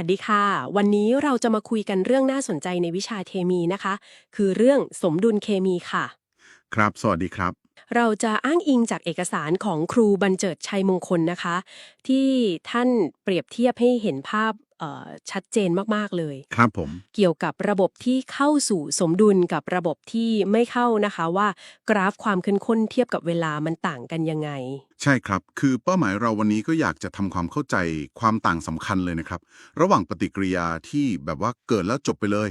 วัสดีค่ะ วันนี้เราจะมาคุยกันเรื่องน่าสนใจในวิชาเคมีนะคะ คือเรื่องสมดุลเคมีค่ะ ครับ สวัสดีครับ เราจะอ้างอิงจากเอกสารของครูบรรเจิดชัยมงคลนะคะ ที่ท่านเปรียบเทียบให้เห็นภาพเอ่อ ชัดเจนมาก ๆ เลย ครับผม เกี่ยวกับระบบที่เข้าสู่สมดุลกับระบบที่ไม่เข้านะคะว่ากราฟความเข้มข้นเทียบกับเวลามันต่างกันยังไง ใช่ครับ คือเป้าหมายเราวันนี้ก็อยากจะทำความเข้าใจความต่างสำคัญเลยนะครับ ระหว่างปฏิกิริยาที่แบบว่าเกิดแล้วจบไปเลย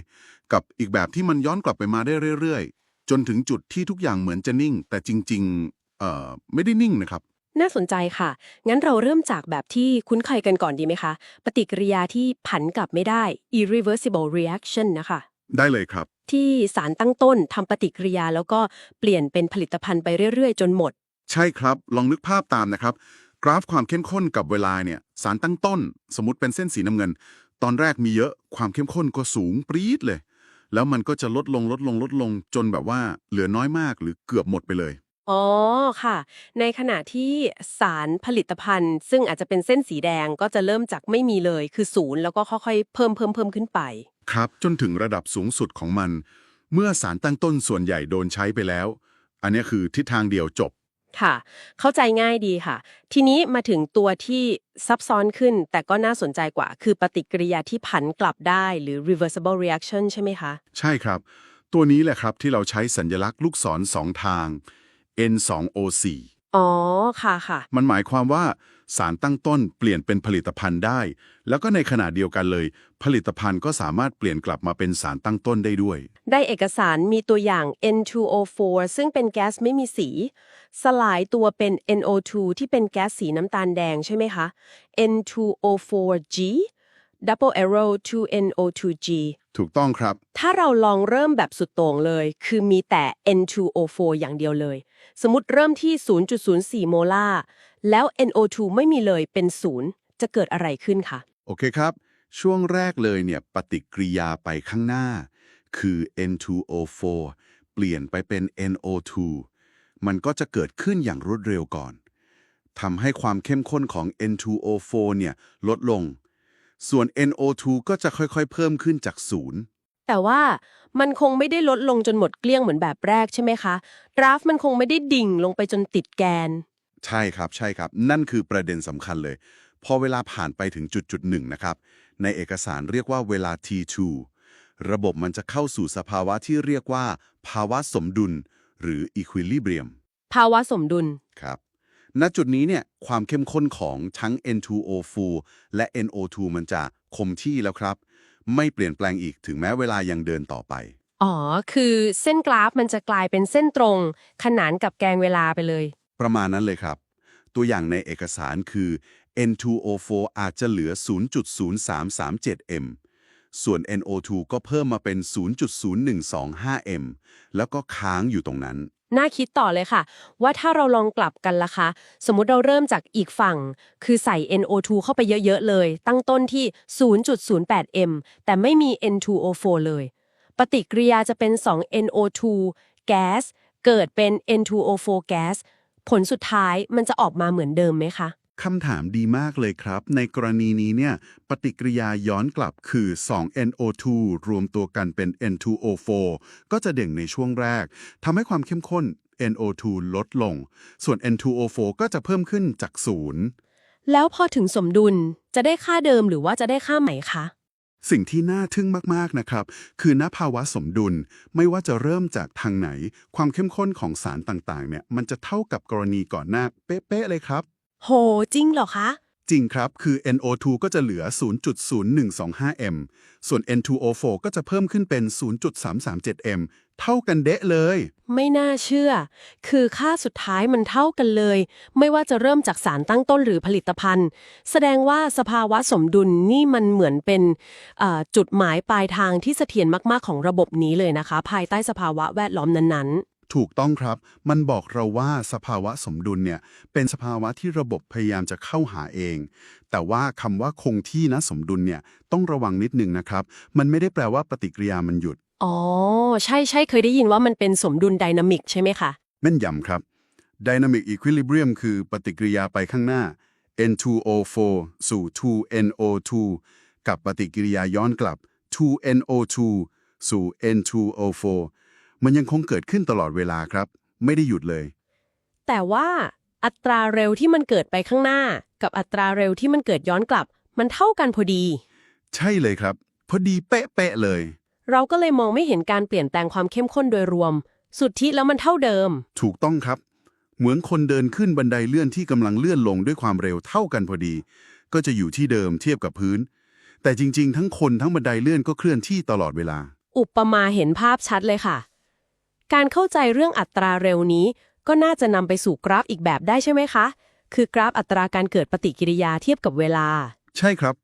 กับอีกแบบที่มันย้อนกลับไปมาได้เรื่อย ๆ จนถึงจุดที่ทุกอย่างเหมือนจะนิ่ง แต่จริง ๆ เอ่อไม่ได้นิ่งนะครับ น่าสนใจค่ะ งั้นเราเริ่มจากแบบที่คุ้นเคยกันก่อนดีไหมคะ ปฏิกิริยาที่ผันกลับไม่ได้ irreversible reaction นะคะ ได้เลยครับ ที่สารตั้งต้นทำปฏิกิริยาแล้วก็เปลี่ยนเป็นผลิตภัณฑ์ไปเรื่อยๆ จนหมด ใช่ครับ ลองนึกภาพตามนะครับ กราฟความเข้มข้นกับเวลาเนี่ย สารตั้งต้น สมมติเป็นเส้นสีน้ำเงิน ตอนแรกมีเยอะ ความเข้มข้นก็สูงปรี๊ดเลย แล้วมันก็จะลดลงลดลงลดลงจนแบบว่าเหลือน้อยมากหรือเกือบหมดไปเลย อ๋อค่ะ ในขณะที่สารผลิตภัณฑ์ ซึ่งอาจจะเป็นเส้นสีแดงก็จะเริ่มจากไม่มีเลย คือศูนย์แล้วก็ค่อยๆเพิ่มเพิ่มเพิ่มขึ้นไป ครับ จนถึงระดับสูงสุดของมัน เมื่อสารตั้งต้นส่วนใหญ่โดนใช้ไปแล้ว อันนี้คือทิศทางเดียวจบ ค่ะ เข้าใจง่ายดีค่ะ ทีนี้มาถึงตัวที่ซับซ้อนขึ้น แต่ก็น่าสนใจกว่า คือปฏิกิริยาที่ผันกลับได้หรือ reversible reaction ใช่ไหมคะ ใช่ครับ ตัวนี้แหละครับที่เราใช้สัญลักษณ์ลูกศรสองทาง N2O4 อ๋อ ค่ะค่ะ มันหมายความว่าสารตั้งต้นเปลี่ยนเป็นผลิตภัณฑ์ได้ แล้วก็ในขณะเดียวกันเลย ผลิตภัณฑ์ก็สามารถเปลี่ยนกลับมาเป็นสารตั้งต้นได้ด้วย ได้เอกสารมีตัวอย่าง N2O4 ซึ่งเป็นแก๊สไม่มีสี สลายตัวเป็น NO2 ที่เป็นแก๊สสีน้ำตาลแดงใช่ไหมคะ N2O4G double arrow 2NO2G ถูกต้องครับ ถ้าเราลองเริ่มแบบสุดโต่งเลย คือมีแต่ N2O4 อย่างเดียวเลย สมมติเริ่มที่ 0.04 โมลาร์แล้ว NO2 ไม่มีเลยเป็นศูนย์จะเกิดอะไรขึ้นคะโอเคครับ ช่วงแรกเลยเนี่ยปฏิกิริยาไปข้างหน้า คือ N2O4 เปลี่ยนไปเป็น NO2 มันก็จะเกิดขึ้นอย่างรวดเร็วก่อนทำให้ความเข้มข้นของ N2O4 เนี่ยลดลง ส่วน NO2 ก็จะค่อยๆ เพิ่มขึ้นจากศูนย์ แต่ว่ามันคงไม่ได้ลดลงจนหมดเกลี้ยงเหมือนแบบแรกใช่ไหมคะ กราฟมันคงไม่ได้ดิ่งลงไปจนติดแกน ใช่ครับใช่ครับ นั่นคือประเด็นสำคัญเลย พอเวลาผ่านไปถึงจุดจุดหนึ่งนะครับ ในเอกสารเรียกว่าเวลา T2 ระบบมันจะเข้าสู่สภาวะที่เรียกว่า ภาวะสมดุล หรือ equilibrium ภาวะสมดุลครับณจุดนี้เนี่ยความเข้มข้นของทั้ง N2O4 และ NO2 มันจะคงที่แล้วครับ ไม่เปลี่ยนแปลงอีกถึงแม้เวลายังเดินต่อไป อ๋อ คือเส้นกราฟมันจะกลายเป็นเส้นตรง ขนานกับแกนเวลาไปเลย ประมาณนั้นเลยครับ ตัวอย่างในเอกสารคือ N2O4 อาจจะเหลือ 0.0337 m ส่วน NO2 ก็เพิ่มมาเป็น 0.0125 m แล้วก็ค้างอยู่ตรงนั้น น่าคิดต่อเลยค่ะ ว่าถ้าเราลองกลับกันล่ะคะ สมมุติเราเริ่มจากอีกฝั่ง คือใส่ NO2 เข้าไปเยอะๆเลย ตั้งต้นที่ 0.08 m แต่ไม่มี N2O4 เลย ปฏิกิริยาจะเป็น 2 NO2 แก๊สเกิดเป็น N2O4 แก๊สผลสุดท้ายมันจะออกมาเหมือนเดิมไหมคะ คำถามดีมากเลยครับ ในกรณีนี้เนี่ย ปฏิกิริยาย้อนกลับคือ 2 NO2 รวมตัวกันเป็น N2O4 ก็จะเด่งในช่วงแรกทำให้ความเข้มข้น NO2 ลดลง ส่วน N2O4 ก็จะเพิ่มขึ้นจากศูนย์แล้วพอถึงสมดุลจะได้ค่าเดิมหรือว่าจะได้ค่าใหม่คะ สิ่งที่น่าทึ่งมาก ๆ นะครับ คือณภาวะสมดุลไม่ว่าจะเริ่มจากทางไหน ความเข้มข้นของสารต่าง ๆ เนี่ย มันจะเท่ากับกรณีก่อนหน้า เป๊ะ ๆ เลยครับ โห จริงเหรอคะ จริงครับ คือ NO2 ก็จะเหลือ 0.0125 m ส่วน N2O4 ก็จะเพิ่มขึ้นเป็น 0.337 m เท่ากันเดะเลย ไม่น่าเชื่อ คือค่าสุดท้ายมันเท่ากันเลย ไม่ว่าจะเริ่มจากสารตั้งต้นหรือผลิตภัณฑ์ แสดงว่าสภาวะสมดุลนี่มันเหมือนเป็นเอ่อจุดหมายปลายทางที่เสถียรมากๆของระบบนี้เลยนะคะ ภายใต้สภาวะแวดล้อมนั้นๆ ถูกต้องครับ มันบอกเราว่าสภาวะสมดุลเนี่ยเป็นสภาวะที่ระบบพยายามจะเข้าหาเอง แต่ว่าคำว่าคงที่นะสมดุลเนี่ยต้องระวังนิดนึงนะครับ มันไม่ได้แปลว่าปฏิกิริยามันหยุด อ๋อ ใช่ใช่เคยได้ยินว่ามันเป็นสมดุลไดนามิกใช่ไหมคะแม่นยำครับ Dynamic Equilibrium คือปฏิกิริยาไปข้างหน้า N2O4 สู่ 2NO2 กับปฏิกิริยาย้อนกลับ 2NO2 สู่ N2O4 มันยังคงเกิดขึ้นตลอดเวลาครับ ไม่ได้หยุดเลย แต่ว่าอัตราเร็วที่มันเกิดไปข้างหน้า กับอัตราเร็วที่มันเกิดย้อนกลับ มันเท่ากันพอดี ใช่เลยครับ พอดีเป๊ะๆเลย เราก็เลยมองไม่เห็นการเปลี่ยนแปลงความเข้มข้นโดยรวม สุทธิแล้วมันเท่าเดิม ถูกต้องครับ เหมือนคนเดินขึ้นบันไดเลื่อนที่กำลังเลื่อนลงด้วยความเร็วเท่ากันพอดี ก็จะอยู่ที่เดิมเทียบกับพื้น แต่จริง ๆ ทั้งคนทั้งบันไดเลื่อนก็เคลื่อนที่ตลอดเวลา อุปมาเห็นภาพชัดเลยค่ะ การเข้าใจเรื่องอัตราเร็วนี้ ก็น่าจะนำไปสู่กราฟอีกแบบได้ใช่ไหมคะ คือกราฟอัตราการเกิดปฏิกิริยาเทียบกับเวลา ใช่ครับ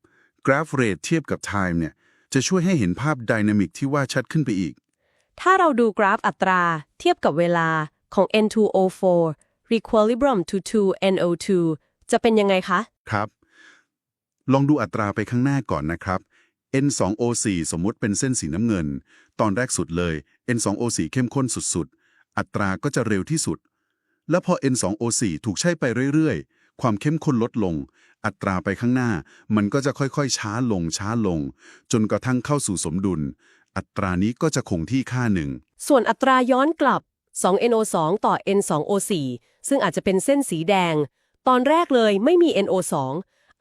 กราฟเรทเทียบกับ time เนี่ยจะช่วยให้เห็นภาพไดนามิกที่ว่าชัดขึ้นไปอีก ถ้าเราดูกราฟอัตราเทียบกับเวลาของ N2O4 Equilibrium to 2NO2 จะเป็นยังไงคะ ครับ ลองดูอัตราไปข้างหน้าก่อนนะครับ N2O4 สมมุติเป็นเส้นสีน้ำเงิน ตอนแรกสุดเลย N2O4 เข้มข้นสุดๆ อัตราก็จะเร็วที่สุด แล้วพอ N2O4 ถูกใช้ไปเรื่อยๆ ความเข้มข้นลดลง อัตราไปข้างหน้า มันก็จะค่อยๆ ช้าลงช้าลง จนกระทั่งเข้าสู่สมดุล อัตรานี้ก็จะคงที่ค่าหนึ่ง ส่วนอัตราย้อนกลับ 2NO2 ต่อ N2O4 ซึ่งอาจจะเป็นเส้นสีแดง ตอนแรกเลยไม่มี NO2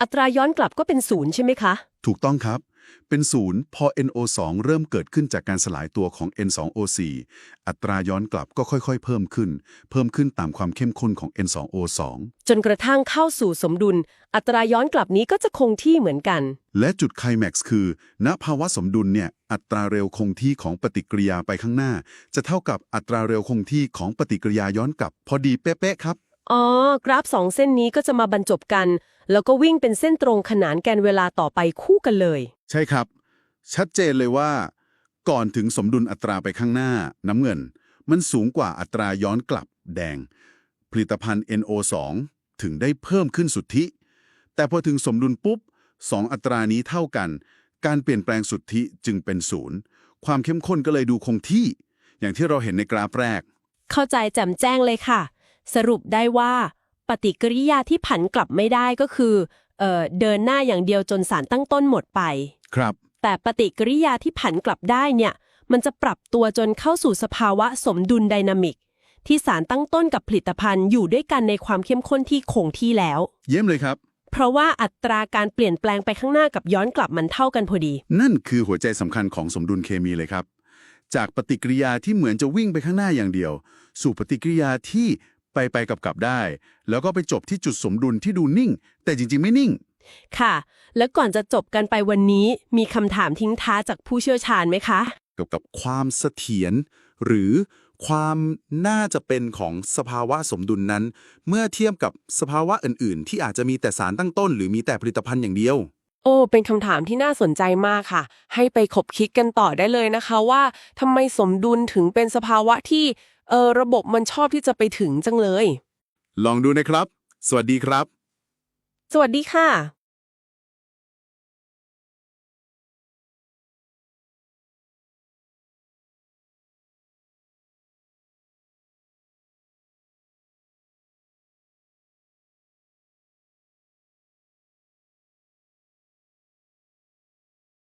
อัตราย้อนกลับก็เป็นศูนย์ใช่ไหมคะ ถูกต้องครับ เป็นศูนย์พอ NO2 เริ่มเกิดขึ้นจากการสลายตัวของ N2O4 อัตราย้อนกลับก็ค่อยๆ เพิ่มขึ้น เพิ่มขึ้นตามความเข้มข้นของ N2O2 จนกระทั่งเข้าสู่สมดุล อัตราย้อนกลับนี้ก็จะคงที่เหมือนกัน และจุดไคลแม็กซ์คือ ณภาวะสมดุลเนี่ยอัตราเร็วคงที่ของปฏิกิริยาไปข้างหน้า จะเท่ากับอัตราเร็วคงที่ของปฏิกิริยาย้อนกลับ พอดีเป๊ะๆครับอ๋อ กราฟสองเส้นนี้ก็จะมาบรรจบกัน แล้วก็วิ่งเป็นเส้นตรงขนานแกนเวลาต่อไปคู่กันเลย ใช่ครับ ชัดเจนเลยว่า ก่อนถึงสมดุลอัตราไปข้างหน้าน้ำเงิน มันสูงกว่าอัตราย้อนกลับแดง ผลิตภัณฑ์ NO2 ถึงได้เพิ่มขึ้นสุทธิ แต่พอถึงสมดุลปุ๊บสองอัตรานี้เท่ากัน การเปลี่ยนแปลงสุทธิจึงเป็นศูนย์ ความเข้มข้นก็เลยดูคงที่ อย่างที่เราเห็นในกราฟแรก เข้าใจแจ่มแจ้งเลยค่ะ สรุปได้ว่า ปฏิกิริยาที่ผันกลับไม่ได้ก็คือเอ่อเดินหน้าอย่างเดียวจนสารตั้งต้นหมดไป ครับ แต่ปฏิกิริยาที่ผันกลับได้เนี่ย มันจะปรับตัวจนเข้าสู่สภาวะสมดุลไดนามิก ที่สารตั้งต้นกับผลิตภัณฑ์อยู่ด้วยกันในความเข้มข้นที่คงที่แล้ว เยี่ยมเลยครับ เพราะว่าอัตราการเปลี่ยนแปลงไปข้างหน้ากับย้อนกลับมันเท่ากันพอดี นั่นคือหัวใจสำคัญของสมดุลเคมีเลยครับ จากปฏิกิริยาที่เหมือนจะวิ่งไปข้างหน้าอย่างเดียว สู่ปฏิกิริยาที่ไปไปกับกับได้ แล้วก็ไปจบที่จุดสมดุลที่ดูนิ่ง แต่จริง ๆ ไม่นิ่ง ค่ะ แล้วก่อนจะจบกันไปวันนี้ มีคำถามทิ้งท้ายจากผู้เชี่ยวชาญไหมคะ เกี่ยวกับความเสถียรหรือความน่าจะเป็นของสภาวะสมดุลนั้น เมื่อเทียบกับสภาวะอื่น ๆ ที่อาจจะมีแต่สารตั้งต้น หรือมีแต่ผลิตภัณฑ์อย่างเดียว โอ้ เป็นคำถามที่น่าสนใจมากค่ะ ให้ไปคบคิดกันต่อได้เลยนะคะว่าทำไมสมดุลถึงเป็นสภาวะที่เออระบบมันชอบที่จะไปถึงจังเลย ลองดูนะครับ สวัสดีครับ สวัสดีค่ะ